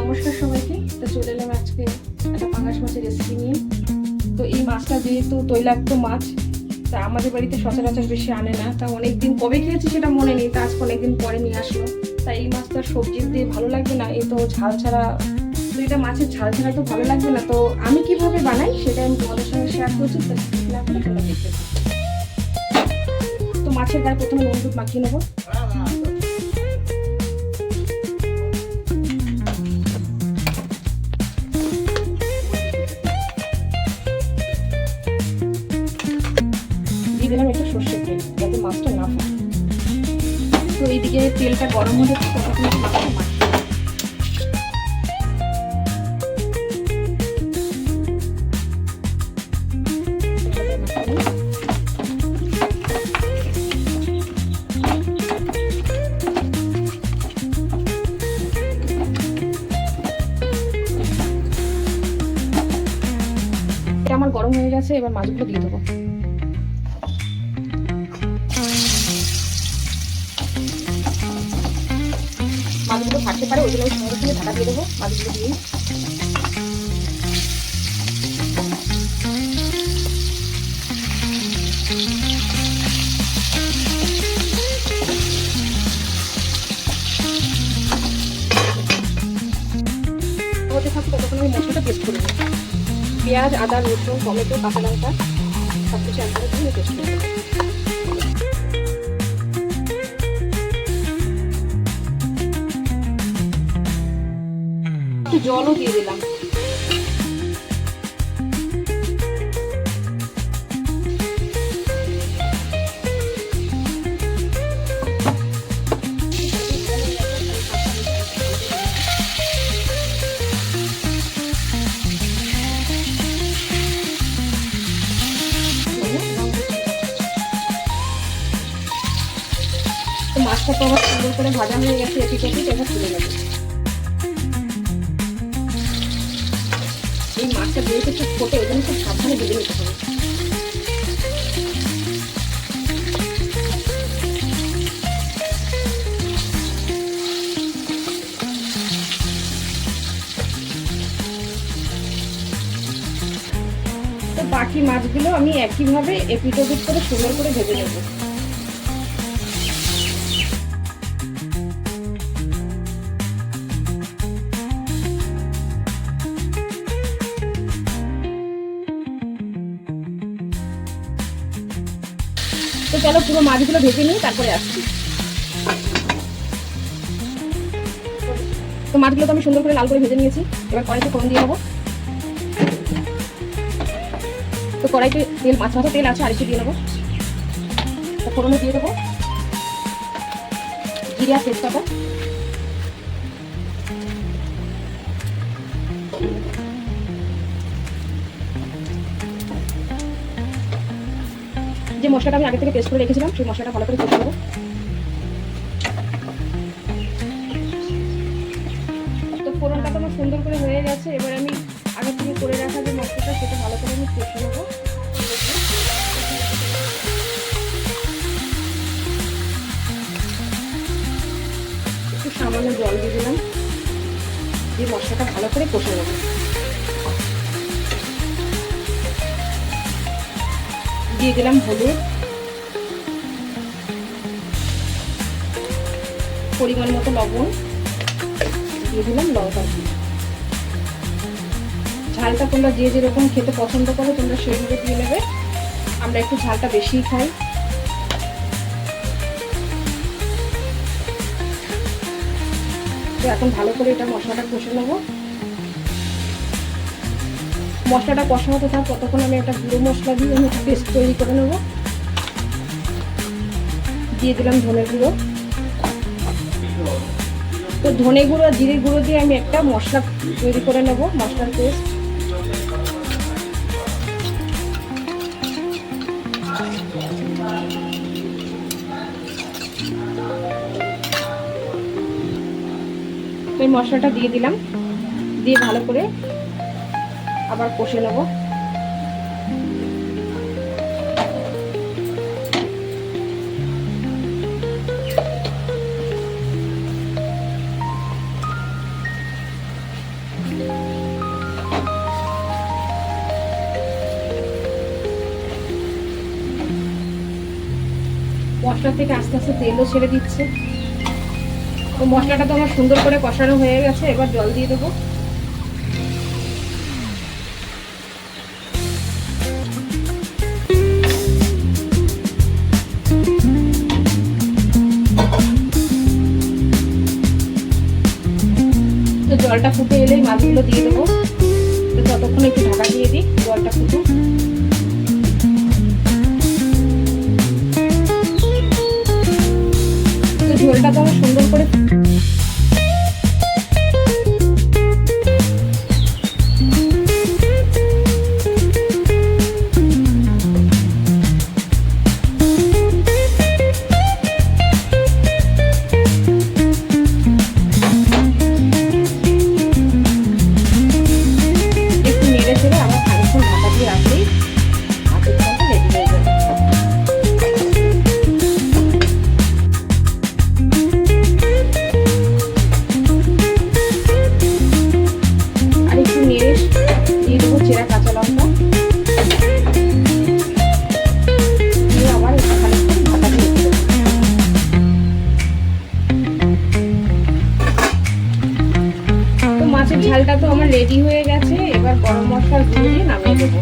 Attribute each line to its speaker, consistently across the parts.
Speaker 1: নমস্কার সবাইকে। তো চলে এলাম আজকে একটা পাঙাশ মাছের রেসিপি নিয়ে। তো এই মাছটা যেহেতু তৈলাক্ত মাছ, তা আমাদের বাড়িতে সচরাচর বেশি আনে না। তা অনেকদিন কবে খেয়েছি সেটা মনে নেই, তা আজকে অনেকদিন পরে নিয়ে আসলো। তাই এই মাছটা সবজি দিয়ে ভালো লাগবে না? এই তো ঝাল ছাড়া এটা মাছের ঝাল ছাড়া তো ভালো লাগবে না। তো আমি কীভাবে বানাই সেটা আমি তোমাদের সঙ্গে শেয়ার করছি। তো তো মাছের গায়ে প্রথমে নুন দুধ মাখিয়ে নেব। ততক্ষণ আমার গরম হয়ে গেছে এবার মাছগুলো দিয়ে দেবো। মাছগুলো থাকতে পারে ওই জন্য আমি সঙ্গে সঙ্গে ঢাকা দিয়ে দেবো। মাছগুলো দিয়ে করে পেঁয়াজ, আদা, রসুন, টমেটো, কাঁচা লঙ্কা সব কিছু পেস্ট করে জলও দিয়ে দিলাম। মাছটা তো আমার সুন্দর করে ভাজা হয়ে গেছে এটি কপি এবার তুলে নেব। এই মাছটা যেহেতু একটু ফোটে ওই জন্য খুব সাবধানে ভেজে নিতে হবে। বাকি মাছগুলো আমি একইভাবে এপিট ওপিট করে সুন্দর করে ভেজে নেব। তো চলো পুরো মাছগুলো ভেজে নিই, তারপরে আসছি। তো মাছগুলো তো আমি সুন্দর করে লাল করে ভেজে নিয়েছি, এবার কড়াইতে ফোড়ন দিয়ে নেব তো কড়াইতে তেল, মাছ মাথা তেল আছে, আরেকটু দিয়ে নেব তো ফোড়নে দিয়ে দেবো। জিরে আর তেজপাতা। মশলাটা আমি আগে থেকে পেস্ট করে রেখেছিলাম, সেই মশলাটা ভালো করে কষে নেব। তো ফোড়নটা তো আমার সুন্দর করে হয়ে গেছে, এবার আমি আগে থেকে করে রাখা যে মশলাটা সেটা ভালো করে আমি কষে নেব। একটু সামান্য জল দিয়ে দিলাম, দিয়ে মশলাটা ভালো করে কষে নেব। দিয়ে দিলাম হলুদ। পরিমাণ মতো লবণ। দিয়ে দিলাম লঙ্কা দিয়ে ঝালটা তোমরা যে যেরকম খেতে পছন্দ করো, তোমরা সেইভাবে দিয়ে নেবে। আমরা একটু ঝালটা বেশিই খাই। তো এখন ভালো করে এটা মশলাটা কষে নেব। মশলাটা কষা হতে থাক, ততক্ষণ আমি একটা গুঁড়ো মশলা দিয়ে আমি পেস্ট তৈরি করে নেব। দিয়ে দিলাম ধনে গুঁড়ো। তো ধনে গুঁড়ো জিরে গুঁড়ো দিয়ে আমি একটা মশলা তৈরি করে নেব, মশলার পেস্ট মশলাটা দিয়ে দিলাম। দিয়ে ভালো করে আবার কষে নেব। মশলা থেকে আস্তে আস্তে তেলও ছেড়ে দিচ্ছে। তো মশলাটা তো আমার সুন্দর করে কষানো হয়ে গেছে, এবার জল দিয়ে দেবো। জলটা ফুটে এলে মাছগুলো দিয়ে দেবো। ততক্ষণ একটু ঢাকা দিয়ে দিই, জলটা ফুটুক। ঝোলটা তো আমার রেডি হয়ে গেছে, এবার গরম মশলার গুঁড়ো দিয়ে নামিয়ে দেবো।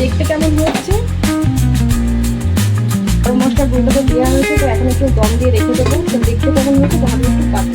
Speaker 1: দেখতে কেমন হচ্ছে? গরম গুঁড়োটা দেওয়া হয়েছে, তো এখন একটু দম দিয়ে রেখে দেবো। দেখতে কেমন হচ্ছে? তো আমি একটু বাদ